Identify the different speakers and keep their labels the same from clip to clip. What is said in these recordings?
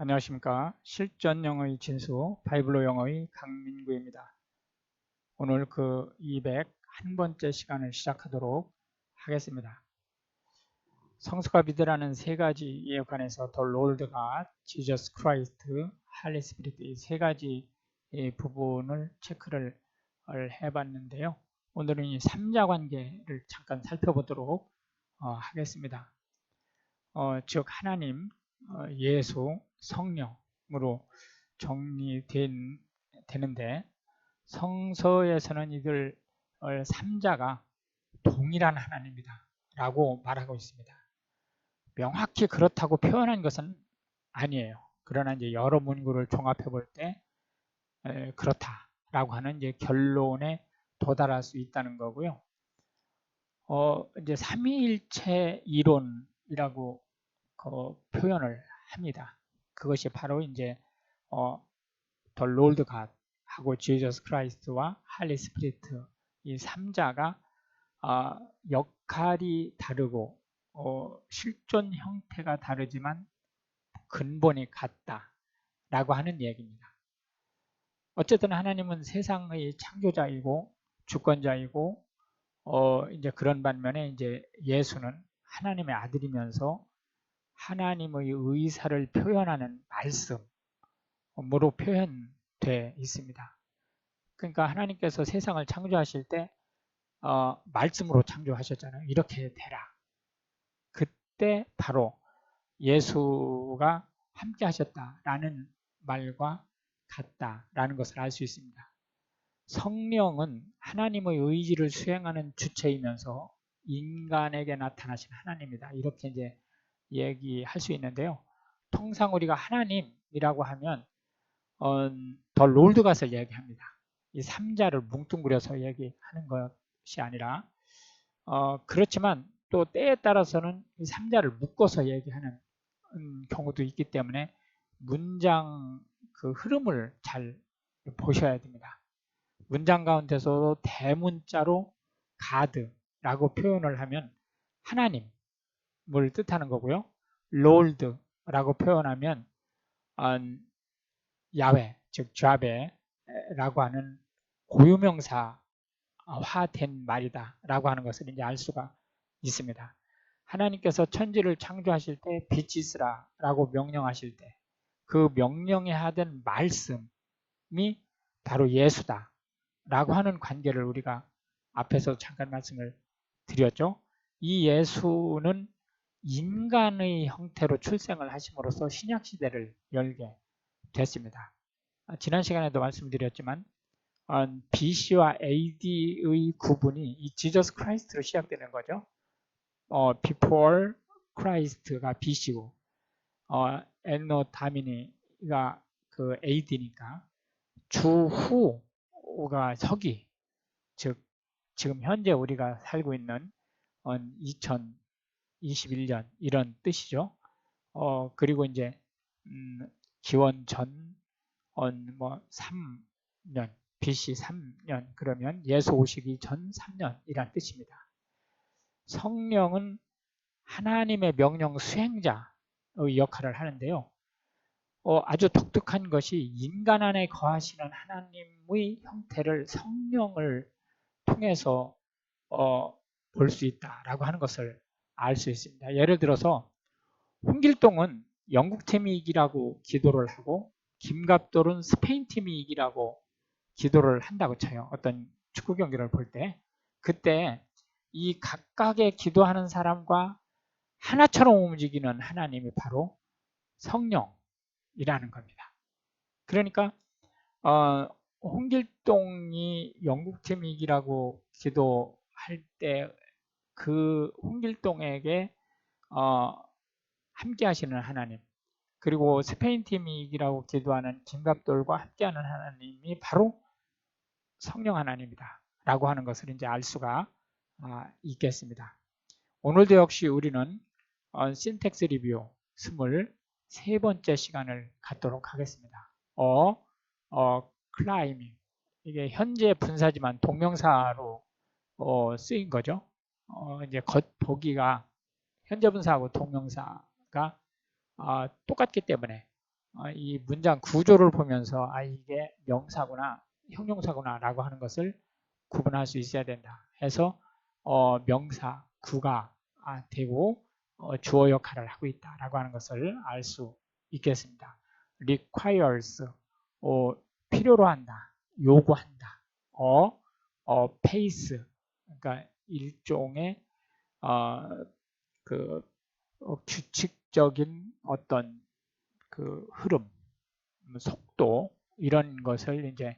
Speaker 1: 안녕하십니까. 실전 영어의 진수, 바이블로 영어의 강민구입니다. 오늘 그 201번째 시간을 시작하도록 하겠습니다. 성수가 믿으라는 세 가지에 관해서 더 롤드가 지저스 크라이스트, 할리 스피리트 이세 가지 부분을 체크를 해봤는데요. 오늘은 이 삼자 관계를 잠깐 살펴보도록 어, 하겠습니다. 어, 즉 하나님, 어, 예수, 성령으로 정리된 되는데 성서에서는 이들 삼자가 동일한 하나님이다 라고 말하고 있습니다. 명확히 그렇다고 표현한 것은 아니에요. 그러나 이제 여러 문구를 종합해 볼 때 그렇다라고 하는 이제 결론에 도달할 수 있다는 거고요. 어, 이제 삼위일체 이론이라고 그 표현을 합니다. 그것이 바로 이제 어, 더 롤드 갓 하고 지저스 크라이스트와 할리 스피리트 이 삼자가 어, 역할이 다르고 어, 실존 형태가 다르지만 근본이 같다 라고 하는 얘기입니다. 어쨌든 하나님은 세상의 창조자이고 주권자이고 어, 이제 그런 반면에 이제 예수는 하나님의 아들이면서 하나님의 의사를 표현하는 말씀으로 표현되어 있습니다. 그러니까 하나님께서 세상을 창조하실 때 어, 말씀으로 창조하셨잖아요. 이렇게 되라. 그때 바로 예수가 함께 하셨다라는 말과 같다라는 것을 알 수 있습니다. 성령은 하나님의 의지를 수행하는 주체이면서 인간에게 나타나신 하나님이다. 이렇게 이제 얘기할 수 있는데요. 통상 우리가 하나님이라고 하면 어, 더 롤드 갓을 얘기합니다. 이 삼자를 뭉뚱그려서 얘기하는 것이 아니라 어, 그렇지만 또 때에 따라서는 이 삼자를 묶어서 얘기하는 음, 경우도 있기 때문에 문장 그 흐름을 잘 보셔야 됩니다. 문장 가운데서도 대문자로 가드라고 표현을 하면 하나님 뭘 뜻하는 거고요. 롤드라고 표현하면 음, 야외, 즉 좌베라고 하는 고유명사화된 말이다 라고 하는 것을 이제 알 수가 있습니다. 하나님께서 천지를 창조하실 때 빛이 있으라 라고 명령하실 때 그 명령에 하던 말씀이 바로 예수다 라고 하는 관계를 우리가 앞에서 잠깐 말씀을 드렸죠. 이 예수는 인간의 형태로 출생을 하심으로써 신약 시대를 열게 됐습니다. 아, 지난 시간에도 말씀드렸지만 어, BC와 AD의 구분이 이 지저스 크라이스트로 시작되는 거죠. 어, before Christ가 BC고 어, 엔노 다미니가 그 AD니까 주후가 서기 즉 지금 현재 우리가 살고 있는 2000 21년 이런 뜻이죠. 어, 그리고 이제 음, 기원 전뭐 3년 BC 3년 그러면 예수 오시기 전 3년이란 뜻입니다. 성령은 하나님의 명령 수행자의 역할을 하는데요. 어, 아주 독특한 것이 인간 안에 거하시는 하나님의 형태를 성령을 통해서 어, 볼 수 있다라고 하는 것을 알 수 있습니다. 예를 들어서 홍길동은 영국 팀이 이기라고 기도를 하고 김갑돌은 스페인 팀이 이기라고 기도를 한다고 쳐요. 어떤 축구 경기를 볼 때. 그때 이 각각의 기도하는 사람과 하나처럼 움직이는 하나님이 바로 성령이라는 겁니다. 그러니까 어, 홍길동이 영국팀이 이기라고 기도할 때 그 홍길동에게 어, 함께 하시는 하나님 그리고 스페인 팀이 이기라고 기도하는 김갑돌과 함께하는 하나님이 바로 성령 하나님이다 라고 하는 것을 이제 알 수가 아, 있겠습니다. 오늘도 역시 우리는 어, 신텍스 리뷰 23번째 시간을 갖도록 하겠습니다. 어, 어, 클라이밍 이게 현재 분사지만 동명사로 어, 쓰인 거죠. 어, 이제 겉보기가 현재 분사하고 동명사가 어, 똑같기 때문에 어, 이 문장 구조를 보면서 아 이게 명사구나 형용사구나 라고 하는 것을 구분할 수 있어야 된다. 해서 어, 명사 구가 아, 되고 어, 주어 역할을 하고 있다 라고 하는 것을 알 수 있겠습니다. requires 어, 필요로 한다, 요구한다. 어, 어 pace 그러니까 일종의 어, 그 어, 규칙적인 어떤 그 흐름, 속도 이런 것을 이제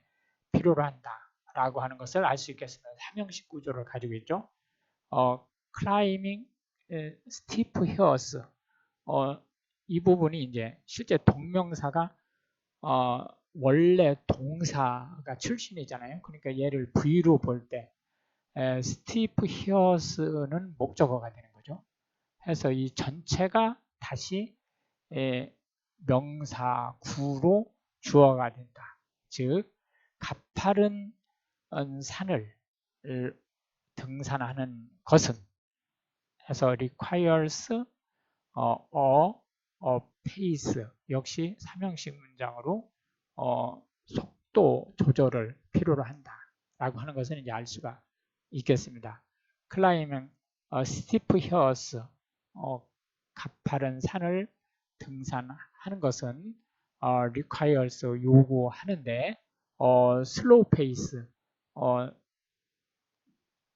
Speaker 1: 필요로 한다라고 하는 것을 알 수 있겠습니다. 삼형식 구조를 가지고 있죠. 어, climbing steep hills 어, 이 부분이 이제 실제 동명사가 어, 원래 동사가 출신이잖아요. 그러니까 얘를 V로 볼 때 steep hills는 목적어가 되는 거죠. 해서 이 전체가 다시 에, 명사 구로 주어가 된다. 즉 가파른 산을 등산하는 것은 해서 requires 어, a pace 역시 삼형식 문장으로 어, 속도 조절을 필요로 한다 라고 하는 것은 이제 알 수가 있겠습니다. 클라이밍 어, steep hills 어, 가파른 산을 등산하는 것은 어, requires 요구하는데 어, slow pace 어,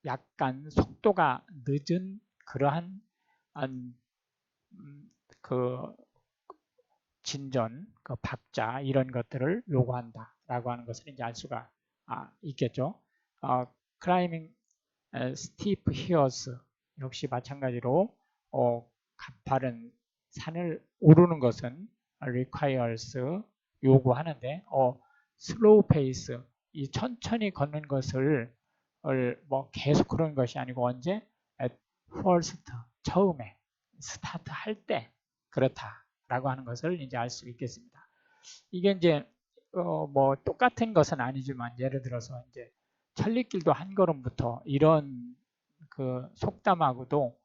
Speaker 1: 약간 속도가 늦은 그러한 음, 그 진전, 그 박자 이런 것들을 요구한다라고 하는 것을 이제 알 수가 아, 있겠죠. 어, steep hills 역시 마찬가지로 어, 가파른 산을 오르는 것은 requires 요구하는데 어, slow pace 이 천천히 걷는 것을 뭐 계속 그런 것이 아니고 언제 at first 처음에 스타트 할 때 그렇다라고 하는 것을 이제 알 수 있겠습니다. 이게 이제 어 뭐 똑같은 것은 아니지만 예를 들어서 이제 천리길도 한 걸음부터 이런 그 속담하고도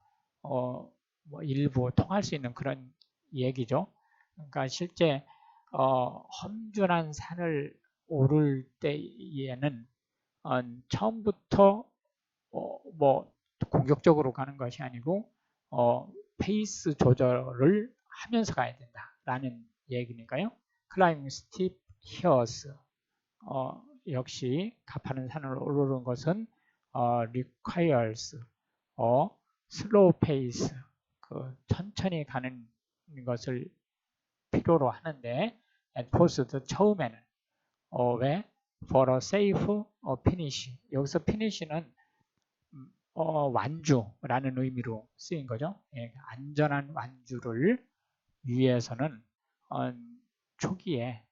Speaker 1: 어 뭐 일부 통할 수 있는 그런 얘기죠. 그러니까 실제 어 험준한 산을 오를 때에는 어, 처음부터 어, 뭐 공격적으로 가는 것이 아니고 어, 페이스 조절을 하면서 가야 된다라는 얘기니까요. 클라이밍 스팁 히어스 어, 역시 가파른 산을 오르는 것은 어, requires 어, slow pace 그 천천히 가는 것을 필요로 하는데 first 처음에는. 어, 왜? For a safe finish. 여기서 finish는 어, 완주라는 의미로 쓰인 거죠. 예, 안전한 완주를 위해서는 어, 초기에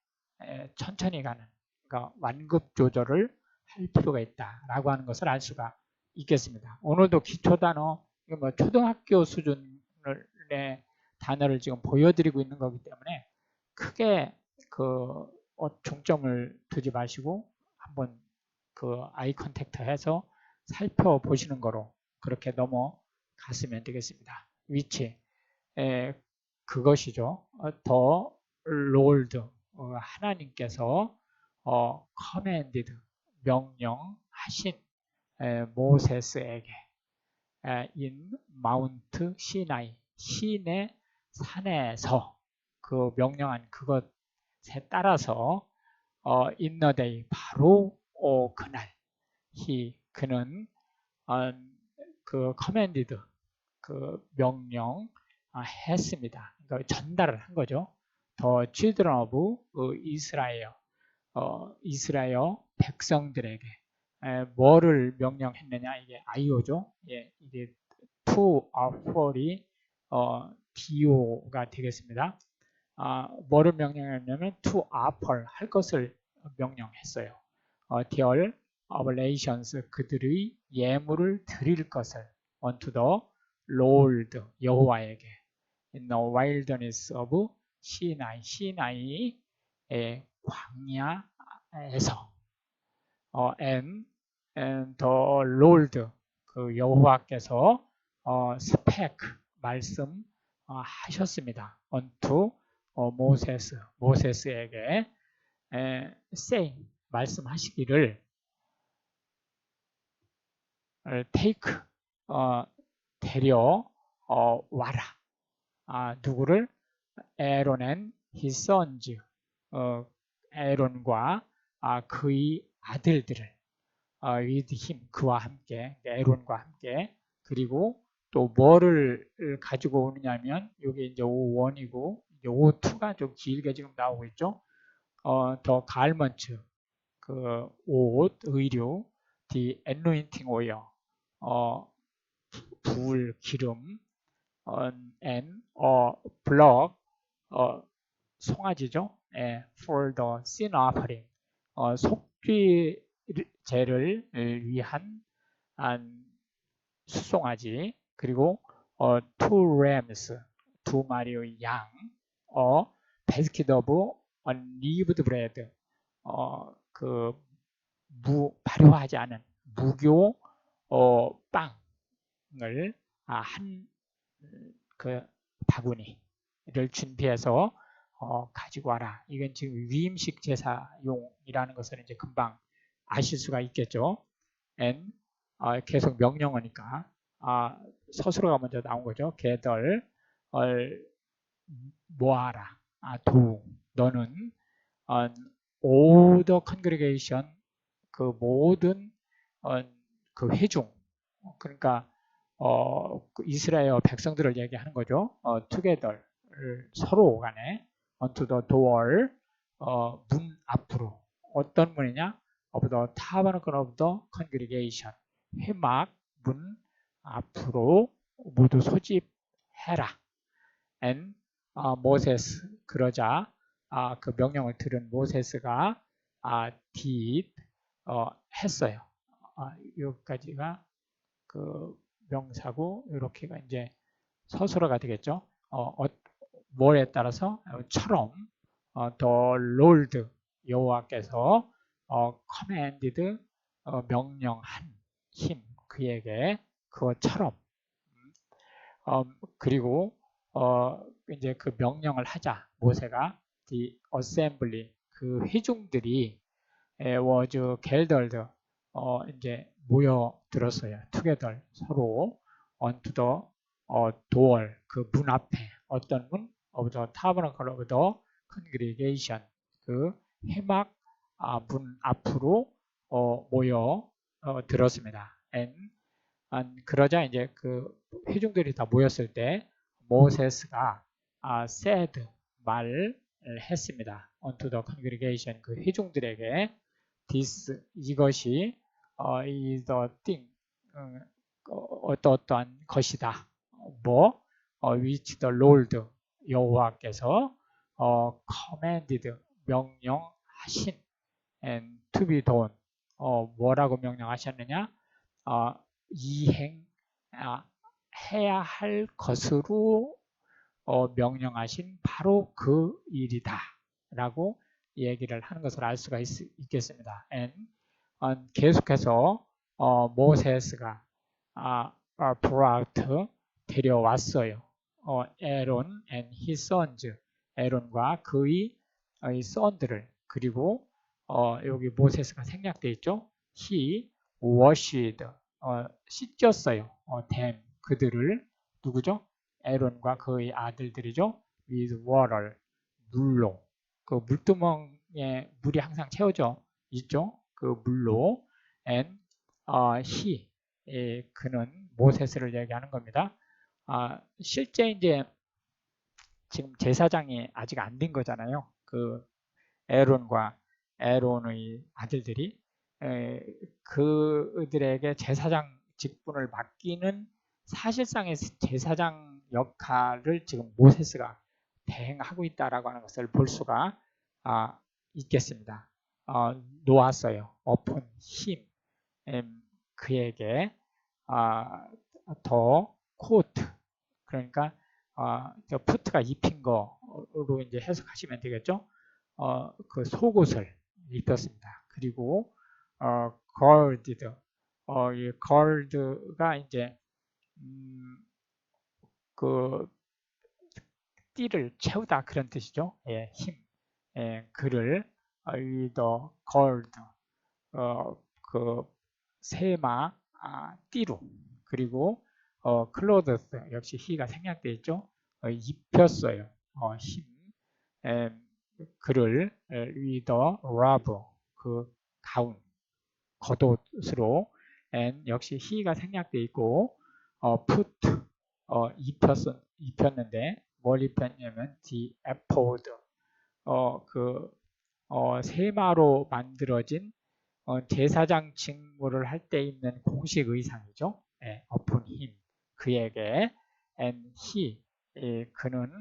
Speaker 1: 에, 천천히 가는 그러니까 완급 조절을 할 필요가 있다라고 하는 것을 알 수가 있겠습니다. 오늘도 기초 단어 뭐 초등학교 수준의 단어를 지금 보여드리고 있는 거기 때문에 크게 그 어, 중점을 두지 마시고 한번 그 아이 컨택트 해서 살펴보시는 거로 그렇게 넘어갔으면 되겠습니다. 위치 에, 그것이죠. 어, 더 롤드 어, 하나님께서 어, 커맨디드 명령하신 에, 모세스에게 에, 인 마운트 시나이 시내 산에서 그 명령한 그것에 따라서 어, 인너데이 바로 어, 그날 히 그는 어, 그 커맨디드 그 명령 어, 했습니다. 그러니까 전달을 한 거죠. 더 children of 이스라엘 어, 이스라엘 백성들에게 에, 뭐를 명령했느냐 이게 아이오죠. 예, 이게 to offer이 어, do가 되겠습니다. 아, 뭐를 명령했냐면 to offer 할 것을 명령했어요. 어, their oblations 그들의 예물을 드릴 것을 unto the Lord 여호와에게 in the wilderness of 시나이 시나이의 광야에서 어, and, and the Lord 그 여호와께서 어, 스펙 말씀 어, 하셨습니다. unto 어, 모세스 모세스에게 에, say 말씀하시기를 어, take 어, 데려 어, 와라. 아, 누구를 에론앤 sons 어, 에론과 아, 그의 아들들을 어, with him 그와 함께 에론과 함께 그리고 또 뭐를 가지고 오느냐면 여기 이제 O1이고 이제 O2가 좀 길게 지금 나오고 있죠. 어, 더 갈먼츠 그 옷, 의류, the anointing oil, 어, 불, 기름, 어, and 어, blood, 어, 송아지죠. 예, for the sin offering, 어, 속죄제를 위한 한 수송아지, 그리고 어, two rams, 두 마리의 양, 어, basket of unleavened bread, 어, 그 무, 발효하지 않은 무교 어, 빵을 아, 한그 바구니를 준비해서 어, 가지고 와라. 이건 지금 위임식 제사용이라는 것을 이제 금방 아실 수가 있겠죠. and 어, 계속 명령어니까 아, 서술어가 먼저 나온 거죠. 개들 얼 모아라. 아, 도 너는 어, all the congregation 그 모든 어, 그 회중 그러니까 어, 그 이스라엘 백성들을 얘기하는 거죠. 어, together 서로 간에 unto the door 어, 문 앞으로 어떤 문이냐? of the tabernacle of the congregation 회막 문 앞으로 모두 소집해라. and 어, 모세스 그러자 아, 그 명령을 들은 모세스가 아, did 어, 했어요. 아, 여기까지가 그 명사고 이렇게가 이제 서술어가 되겠죠. 어, 어, 뭐에 따라서? 처럼 어, the Lord 여호와께서 어, commanded 어, 명령한 힘 그에게 그것처럼 어, 그리고 어, 이제 그 명령을 하자. 모세가 the assembly 그 회중들이 gathered 어, 이제 모여 들었어요. together 서로 the 어, door 그문 앞에. 어떤 문 of the tabernacle of the congregation 그 해막 아, 문 앞으로 어, 모여 어, 들었습니다. and, and 그러자 이제 그 회중들이 다 모였을 때 모세스가 아, said 말을 했습니다. unto the congregation 그 회중들에게 this 이것이 어, is the thing 음, 어떠 어떠한 것이다. 뭐 어, which the Lord 여호와께서 어, commanded 명령하신 and to be done 어, 뭐라고 명령하셨느냐? 어, 이행 아, 해야 할 것으로 어, 명령하신 바로 그 일이다 라고 얘기를 하는 것을 알 수가 있, 겠습니다 and 어, 계속해서 어, 모세스가 아, 아, brought 데려왔어요. 어, 에론 and his sons 에론과 그의 어, son들을 그리고 어, 여기 모세스가 생략되어 있죠. he washed 어, 씻겼어요. 어, them 그들을 누구죠? 에론과 그의 아들들이죠. with water 물로 그 물두멍에 물이 항상 채워져 있죠. 그 물로 and 어, he 예, 그는 모세스를 얘기하는 겁니다. 아, 실제 이제 지금 제사장이 아직 안 된 거잖아요. 그 에론과 에론의 아들들이 에, 그들에게 제사장 직분을 맡기는 사실상의 제사장 역할을 지금 모세스가 대행하고 있다라고 하는 것을 볼 수가 아, 있겠습니다. 어, 놓았어요. 오픈 힘 음, 그에게 아, 더 코트 그러니까 어, 푸트가 입힌 거로 이제 해석하시면 되겠죠. 어, 그 속옷을 입혔습니다. 그리고 어, 걸디드 어, 이 걸드가 이제 음, 그 띠를 채우다 그런 뜻이죠. 예, 힘. 예, 그를 with gold 어, 그 세마 아, 띠로 그리고 어, clothes 역시 히가 생략되어 있죠. 어, 입혔어요. 어, 힘. 에, 그를 with robe 그 가운 겉옷으로 and 역시 히가 생략되어 있고 어, put 어, 입혔, 입혔는데 뭘 입혔냐면 the ephod 어, 그 어, 세마로 만들어진 어, 제사장 직무를 할 때 입는 공식 의상이죠. 예, upon him 그에게 and he 예, 그는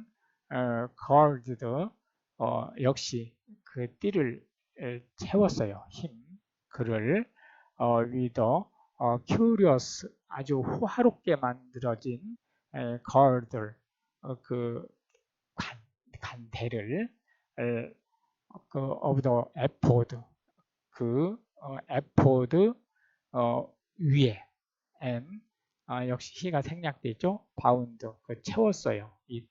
Speaker 1: 어, guarded 어, 역시 그 띠를 에, 채웠어요. 힘 그를 어, with 어, curious 아주 호화롭게 만들어진 에, guard 어, 그 관, 관대를 에, 그 of the ephod 그 어, 에포드 어, 위에 and 아, 역시 히가 생략돼 있죠. 바운드 그 채웠어요. it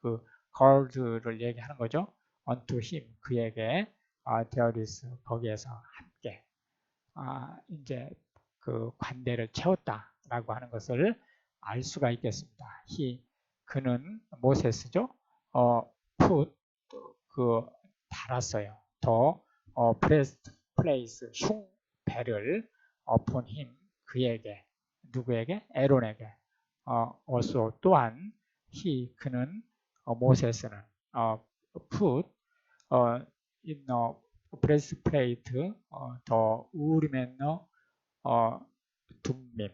Speaker 1: 그 guard를 얘기하는 거죠. unto him 그에게 아, is 거기에서 함께 아, 이제 그 관대를 채웠다라고 하는 것을 알 수가 있겠습니다. he 그는 모세스죠. 어, put 그 달았어요. 더 어, pressed place 흉배를 upon him 그에게 누구에게? 에론에게. 어, also 또한 he 그는 어, 모세스는 어, put 어, in the breastplate 어, 더 우리맨너 어, 둠밈.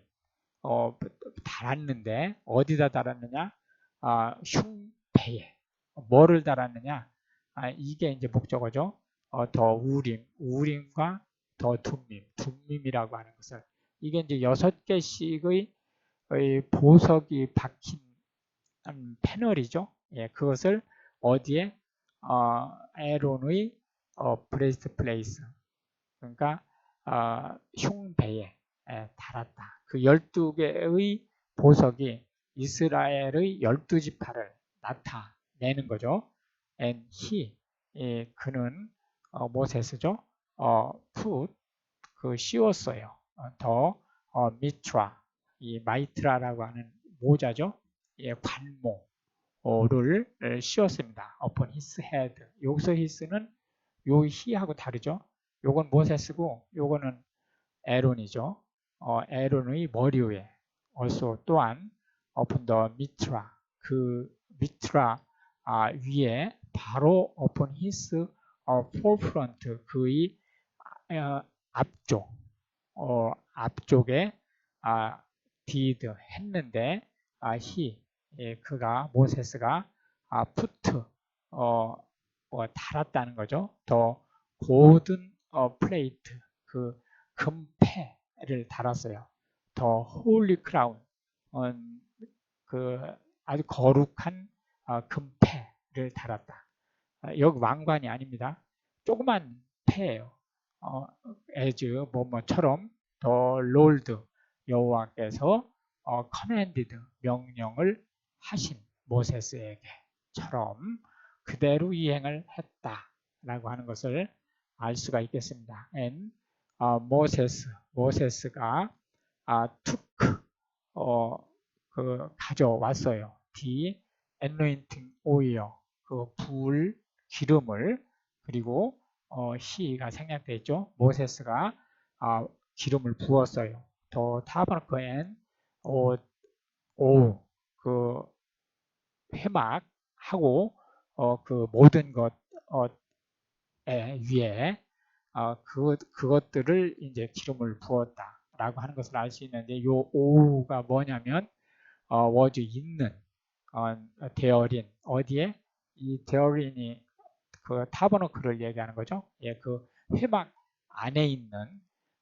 Speaker 1: 어, 달았는데 어디다 달았느냐? 아, 흉배에. 뭐를 달았느냐? 아, 이게 이제 목적어죠. 어, 더 우림, 우림과 더 둠밈, 둠밈이라고 하는 것을 이게 이제 여섯 개씩의 보석이 박힌 음, 패널이죠. 예, 그것을 어디에 어, 에론의 어, 브레스트 플레이스 그러니까 어, 흉배에 예, 달았다. 그 12개의 보석이 이스라엘의 12지파를 나타내는 거죠. And he, 예, 그는 어, 모세스죠. 어, put 그 씌웠어요. 어, 더 어, 미트라 이 마이트라라고 하는 모자죠. 예, 관모를 씌웠습니다. upon his head. 여기서 his는 요 히하고 다르죠. 요건 모세스고 요거는 에론이죠. 어, 에론의 머리 위에 also 또한 upon the mitra 그 미트라 아, 위에 바로 upon his 어, forefront 그의 어, 앞쪽 어, 앞쪽에 아, did 했는데 아, he 예, 그가 모세스가 아, put 어, 어, 달았다는 거죠. 더 고든 어, 플레이트 그 금패를 달았어요. 더 홀리 크라운 어, 그 아주 거룩한 어, 금패를 달았다. 아, 여기 왕관이 아닙니다. 조그만 패예요. 어, as 뭐뭐처럼 더 롤드 여호와께서 어, 커맨디드 명령을 하신 모세스에게처럼 그대로 이행을 했다라고 하는 것을 알 수가 있겠습니다. and 어, 모세스 모세스가 아, took 어, 그 가져왔어요. the anointing oil 그 불 기름을 그리고 어, 시가 생략되어 있죠. 모세스가 아, 기름을 부었어요. 더 타버너크엔 오, 오, 그 회막하고 어, 그 모든 것 어, 에, 위에 어, 그 그것들을 이제 기름을 부었다라고 하는 것을 알 수 있는데 요 오가 뭐냐면 어, 워즈 있는 어, 대어린 어디에 이 대어린이 그 타버너크를 얘기하는 거죠. 예, 그 회막 안에 있는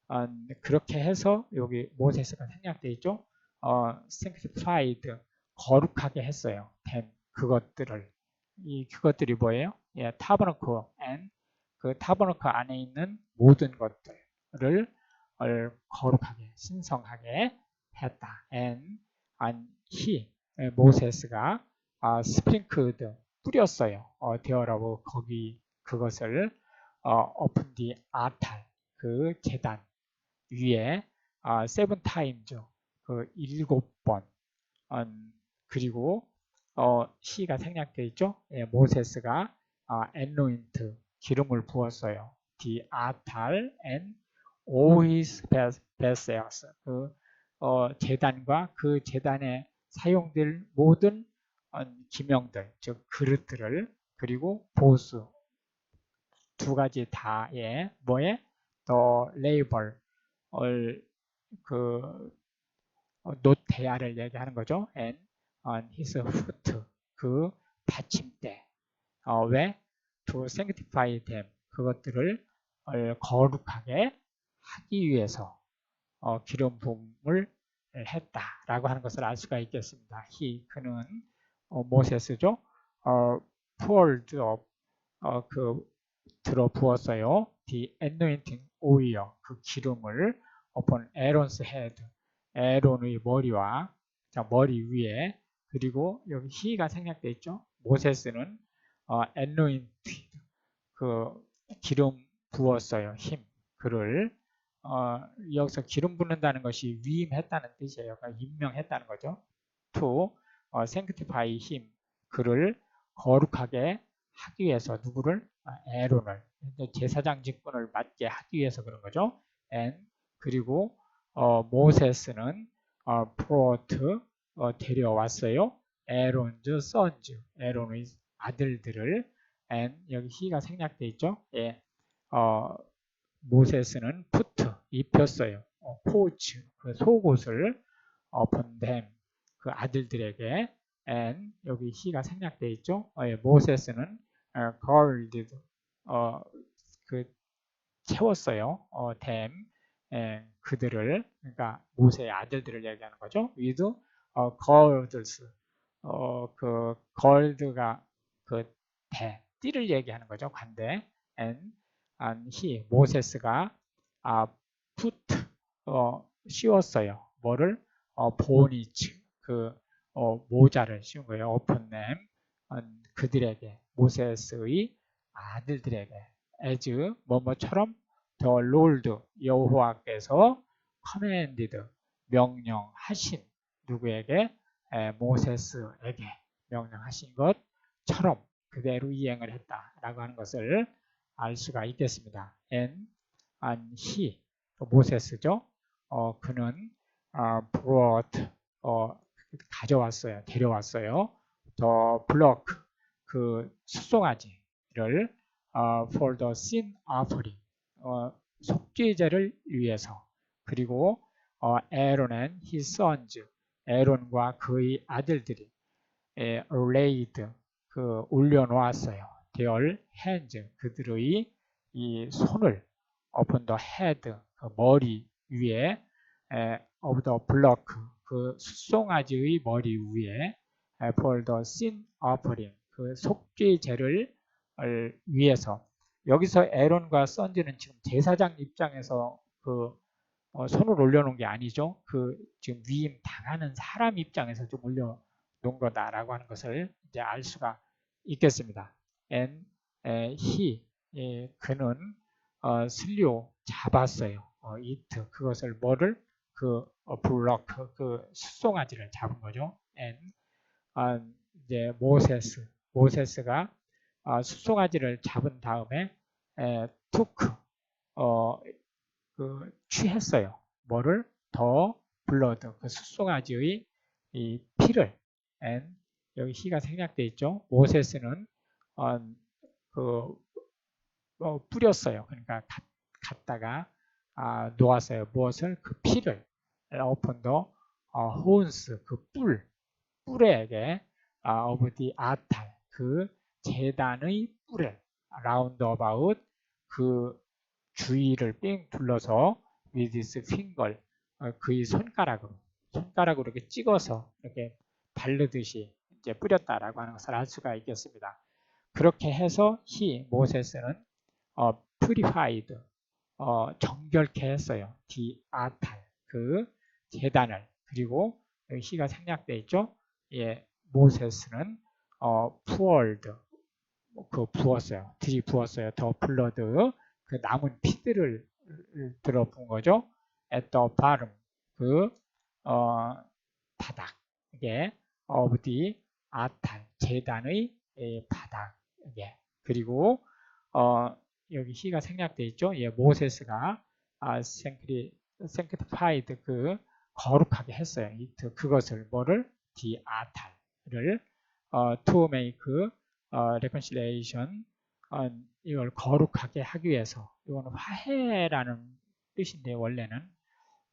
Speaker 1: 어, 그렇게 해서 여기 모세스가 생략되어 있죠. 어, sanctified 거룩하게 했어요. 된 그것들을 이 그것들이 뭐예요? 예, 타버너크 and 그 타버너크 안에 있는 모든 것들을 거룩하게 신성하게 했다. and, and he 모세스가 아, 스프링크드 뿌렸어요. 어, 되어라고 거기 그것을 어, open the altar 그 재단 위에 아, seven times 그 일곱 번 음, 그리고 어, 시가 생략되어 있죠. 예, 모세스가 아, anoint 기름을 부었어요. altar and all his vessels 그 어, 재단과 그 재단에 사용될 모든 어, 기명들 즉 그릇들을 그리고 보수. 두 가지 다에 뭐에? 더 레이벌 그 어, 노태야를 얘기하는 거죠. and on his foot. 그 받침대. 어, 왜? To sanctify them. 그것들을 어, 거룩하게 하기 위해서 어, 기름 부음을 했다라고 하는 것을 알 수가 있겠습니다. he 그는 어, 모세스죠. 어, poured up 어, 그 들어 부었어요. the anointing oil 그 기름을 upon Aaron's head 에론의 머리와 자, 머리 위에 그리고 여기 히가 생략되어 있죠. 모세스는 어, anointed 그 기름 부었어요. 힘 그를 어, 여기서 기름 붓는다는 것이 위임했다는 뜻이에요. 그러니까 임명했다는 거죠. to 어, sanctify him 그를 거룩하게 하기 위해서 누구를 아, 에론을 제사장 직분을 맡게 하기 위해서 그런 거죠. and 그리고 어, 모세스는 어, 프로트 어, 데려왔어요. 에론즈 선즈 에론의 아들들을 and 여기 히가 생략돼 있죠. 예, 어, 모세스는 푸트 입혔어요. 어, 포츠 그 속옷을 upon them 그 아들들에게 and 여기 히가 생략돼 있죠. 어, 예, 모세스는 어, girded 어, 그 채웠어요. 어, them 예, 그들을 그러니까 모세의 아들들을 얘기하는 거죠. with 어, girds 어, 그 girds가 그 대, 띠를 얘기하는 거죠. 관대 and, and he 모세스가 아, put 어, 씌웠어요. 뭐를 어, 보니츠 그 어, 모자를 씌운 거예요. 오픈 램 그들에게 모세스의 아들들에게 as 뭐뭐처럼 더 롤드 여호와께서 커맨디드 명령하신 누구에게 에, 모세스에게 명령하신 것처럼 그대로 이행을 했다라고 하는 것을 알 수가 있겠습니다. and, and he 모세스죠. 어, 그는 어, brought 어, 가져왔어요. 데려왔어요. 더 블록 그 수송아지를 어, for the sin offering 어, 속죄제를 위해서 그리고 어, Aaron and his sons 에론과 그의 아들들이 에, laid 그 올려놓았어요. their hands 그들의 이 손을 upon the head 그 머리 위에 에, of the block 그 수송아지의 머리 위에 에, for the sin offering 그 속죄제를 위해서 여기서 에론과 선지는 지금 제사장 입장에서 그 어, 손을 올려놓은 게 아니죠. 그 지금 위임 당하는 사람 입장에서 좀 올려놓은 거다라고 하는 것을 이제 알 수가 있겠습니다. and 에, he 예, 그는 어, 슬려 잡았어요. 어, it 그것을 뭐를 그 어, 블럭 그 수송아지를 잡은 거죠. and 어, 이제 모세스 모세스가 어, 수송아지를 잡은 다음에 에, took 어, 그 취했어요. 뭐를 더 블러드 그 수송아지의 이 피를 and 여기 히가 생략되어 있죠. 모세스는 어, 그 어, 뿌렸어요. 그러니까 갖다가 아, 놓았어요. 무엇을 그 피를 upon the 어, horns 그 뿔, 뿔에게 아, of the altar 그 재단의 뿔에 round about 그 주위를 삥 둘러서 his finger 어, 그의 손가락으로 손가락으로 이렇게 찍어서 이렇게 바르듯이 이제 뿌렸다라고 하는 것을 알 수가 있겠습니다. 그렇게 해서 he 모세스는 어, purified 어, 정결케 했어요. the altar 그 재단을 그리고 여기 히가 생략되어 있죠. 예, 모세스는 어, poured 그 부었어요. 들이 부었어요. 더 블러드 그 남은 피들을 들어본 거죠. the bottom 그 어, 바닥에 of the 아탈 재단의 예, 바닥에 그리고 어, 여기 희가 생략되어 있죠. 예, 모세스가 아, 생크리 sanctified 그 거룩하게 했어요. it 그것을 뭐를 the 아탈을 어, to make 어, reconciliation 어, 이걸 거룩하게 하기 위해서 이거는 화해라는 뜻인데 원래는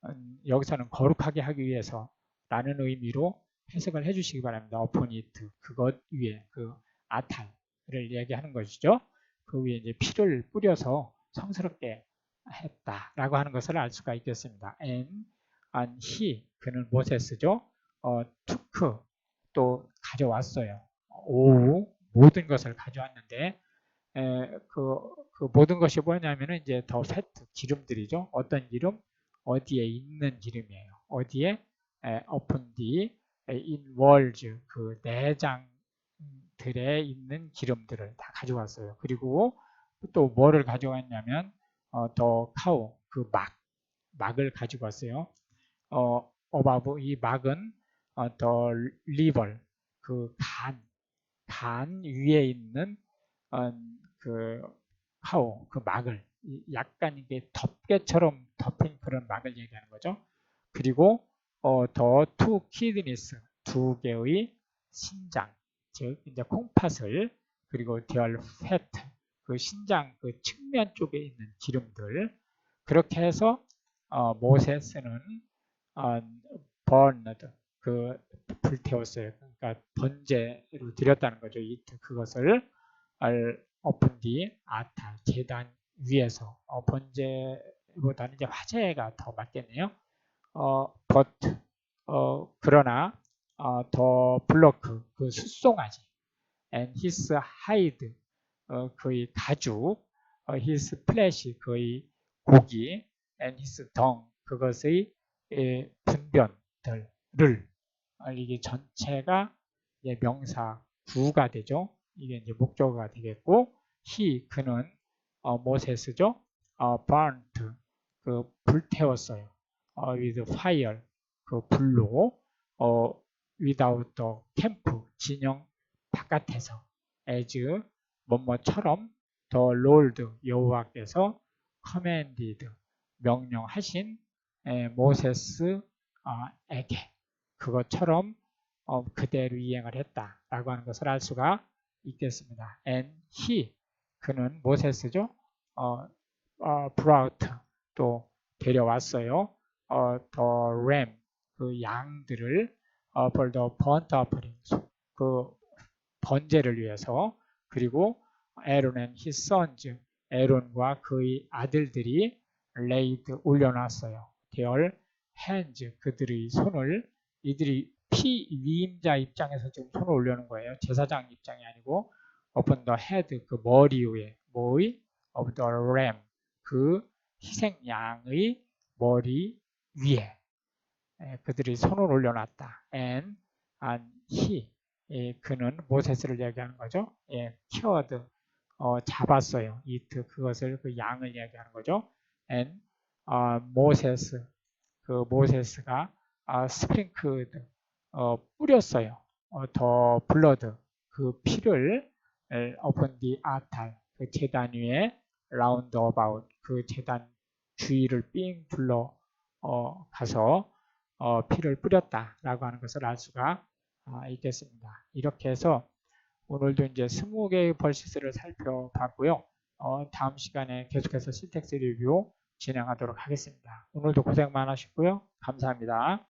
Speaker 1: 음, 여기서는 거룩하게 하기 위해서 라는 의미로 해석을 해주시기 바랍니다. upon it 그것 위에 그 아탈을 얘기하는 것이죠. 그 위에 이제 피를 뿌려서 성스럽게 했다라고 하는 것을 알 수가 있겠습니다. and, he 그는 모세스죠. 어, took 또 가져왔어요. 오후 모든 것을 가져왔는데 에, 그, 그 모든 것이 뭐냐면은 이제 더 페트 기름들이죠. 어떤 기름? 어디에 있는 기름이에요. 어디에? 에, upon the involves 그 내장들에 있는 기름들을 다 가져왔어요. 그리고 또 뭐를 가져왔냐면 어, 더 카우 그 막, 막을 가지고 왔어요. 어, 어바브 이 막은 어, 더 리벌 그 간, 간 위에 있는 어, 그 카우 그 막을 약간 이게 덮개처럼 덮인 그런 막을 얘기하는 거죠. 그리고 어, 더투 키드니스 두 개의 신장 즉 이제 콩팥을 그리고 덜 페트 그 신장 그 측면 쪽에 있는 기름들 그렇게 해서 어, 모세스는 어, burned 그 불태웠어요. 그러니까 번제로 드렸다는 거죠. 이 그것을 오픈 뒤 아타 재단 위에서 어, 번제보다는 이제 화제가 더 맞겠네요. 어, but 어, 그러나 어, 더 블로크 그 숫송아지 and his hide 어, 그의 가죽 어, his flesh 그의 고기 and his dung 그것의 에, 분변들을 어, 이게 전체가 명사 구가 되죠. 이게 이제 목적어가 되겠고 he 그는 어, 모세스죠. 어, burnt 그 불태웠어요. 어, with fire 그 불로 어, without the camp 진영 바깥에서 as 뭐뭐처럼 the Lord 여호와께서 commanded 명령하신 에, 모세스에게 그것처럼 어, 그대로 이행을 했다라고 하는 것을 알 수가 있겠습니다. And he 그는 모세스죠. 어, 어, brought 또 데려왔어요. 어, the ram 그 양들을 어, for the burnt offering 그 번제를 위해서 그리고 에론 and his sons 에론과 그의 아들들이 laid 올려놨어요. Their hands 그들의 손을 이들이 피위임자 입장에서 지금 손을 올려놓은 거예요. 제사장 입장이 아니고 upon the head 그 머리 위에 뭐의 of the ram 그 희생 양의 머리 위에 예, 그들이 손을 올려놨다. and, and he 예, 그는 모세스를 얘기하는 거죠. 예, cured 어, 잡았어요. it 그것을 그 양을 얘기하는 거죠. and 어, 모세스 그 모세스가 어, sprinkled 어, 뿌렸어요. 어, 더 블러드 그 피를 the altar 그 재단 위에 round about 그 재단 주위를 삥 둘러 어, 가서 어, 피를 뿌렸다라고 하는 것을 알 수가 아, 있겠습니다. 이렇게 해서 오늘도 이제 20개의 벌시스를 살펴봤고요. 어, 다음 시간에 계속해서 신텍스 리뷰 진행하도록 하겠습니다. 오늘도 고생 많으셨고요. 감사합니다.